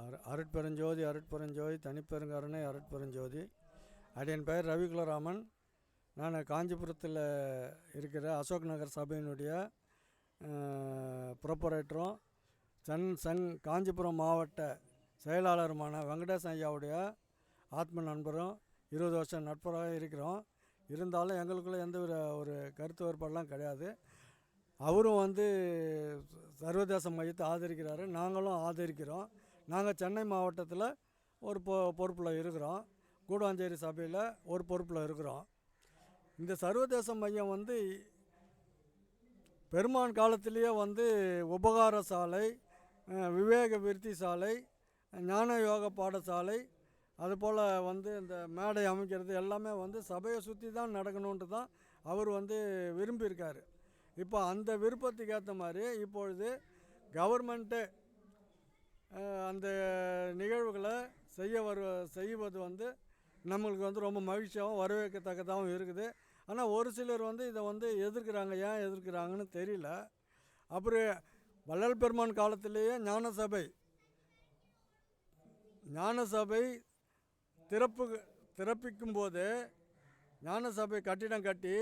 அரு அருட்பெருஞ்சோதி அருட்பெருஞ்சோதி தனிப்பெருங்கருணை அருட்பெருஞ்சோதி. அடியன் பெயர் ரவிகுலராமன். நான் காஞ்சிபுரத்தில் இருக்கிற அசோக் நகர் சபையினுடைய ப்ரொப்பரேட்டரும். சன் சன் காஞ்சிபுரம் மாவட்ட செயலாளருமான வெங்கடேசன் ஐயாவுடைய ஆத்ம நண்பரும் இருபது வருஷம் நட்பராக இருக்கிறோம். இருந்தாலும் எங்களுக்குள்ளே எந்த ஒரு ஒரு கருத்து வேறுபாடெலாம் கிடையாது. அவரும் வந்து சர்வதேச மையத்தை ஆதரிக்கிறாரு. நாங்களும் ஆதரிக்கிறோம். நாங்கள் சென்னை மாவட்டத்தில் ஒரு பொ பொறுப்பில் இருக்கிறோம். கூடுவாஞ்சேரி சபையில் ஒரு பொறுப்பில் இருக்கிறோம். இந்த சர்வதேச மையம் வந்து பெருமான் காலத்திலேயே வந்து உபகார சாலை விவேக விருத்தி சாலை ஞான யோக பாடசாலை அதுபோல் வந்து இந்த மேடை அமைக்கிறது எல்லாமே வந்து சபையை சுற்றி தான் நடக்கணுன்ட்டு தான் அவர் வந்து விரும்பியிருக்காரு. இப்போ அந்த விருப்பத்துக்கு ஏற்ற மாதிரி இப்பொழுது கவர்மெண்ட்டு அந்த நிகழ்வுகளை செய்ய வரு செய்வது வந்து நம்மளுக்கு வந்து ரொம்ப மகிழ்ச்சியாகவும் வரவேற்கத்தக்கதாகவும் இருக்குது. ஆனால் ஒரு சிலர் வந்து இதை வந்து எதிர்க்கிறாங்க ஏன் எதிர்க்கிறாங்கன்னு தெரியல. அப்புறம் வள்ளல் பெருமான் காலத்திலேயே ஞான சபை ஞான சபை திறப்பு திறப்பிக்கும் போது ஞான சபை கட்டிடம் கட்டி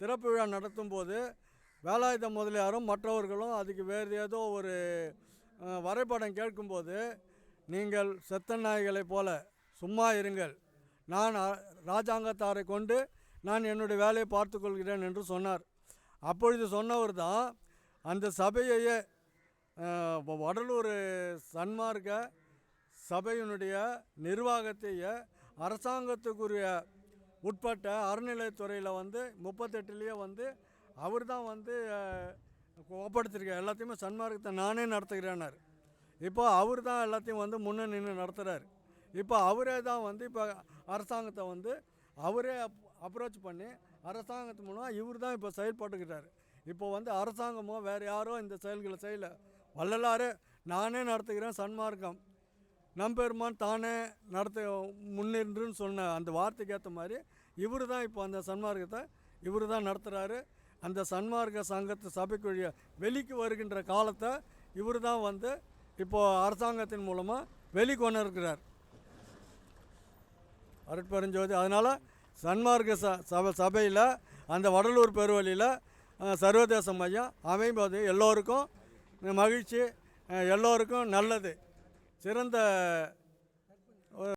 திறப்பு விழா நடத்தும் போது வேலாயுத முதலியாரும் மற்றவர்களும் அதுக்கு வேறு ஏதோ ஒரு வரைபடம் கேட்கும்போது நீங்கள் செத்த நாய்களைப் போல சும்மா இருங்கள். நான் ராஜாங்கத்தாரை கொண்டு நான் என்னுடைய வேலையை பார்த்து கொள்கிறேன் என்று சொன்னார். அப்பொழுது சொன்னவர் தான் அந்த சபையையே வடலூர் சன்மார்க்க சபையினுடைய நிர்வாகத்தையே அரசாங்கத்துக்குரிய உட்பட்ட அறநிலையத்துறையில் வந்து முப்பத்தெட்டுலேயே வந்து அவர் தான் வந்து அஹ், எல்லாத்தையுமே சன்மார்க்கத்தை நானே நடத்துகிறேன்னார். இப்போ அவர் தான் எல்லாத்தையும் வந்து முன்னே நின்று நடத்துகிறார் இப்போ அவரே தான் வந்து இப்போ அரசாங்கத்தை வந்து அவரே அப் அப்ரோச் பண்ணி அரசாங்கத்து மூலம் இவர் தான் இப்போ செயல்பட்டுக்கிறார் இப்போ வந்து அரசாங்கமோ வேறு யாரோ இந்த செயல்களை செய்யலை. வள்ளலாறு நானே நடத்துகிறேன் சன்மார்க்கம். நம்பெருமான் தானே நடத்த முன்னின்றுன்னு சொன்ன அந்த வார்த்தைக்கு ஏற்ற மாதிரி இவர் தான் இப்போ அந்த சன்மார்க்கத்தை இவர் தான் நடத்துகிறாரு அந்த சன்மார்க்க சங்கத்து சபைக்குரிய வெளிக்கு வருகின்ற காலத்தை இவர் தான் வந்து இப்போது அரசாங்கத்தின் மூலமாக வெளிக்கொண்டு இருக்கிறார் அருட்பெருஞ்சோதி அதனால் சன்மார்க்க ச சபை சபையில் அந்த வடலூர் பெருவழியில் சர்வதேச மையம் அமைப்பது எல்லோருக்கும் மகிழ்ச்சி எல்லோருக்கும் நல்லது. சிறந்த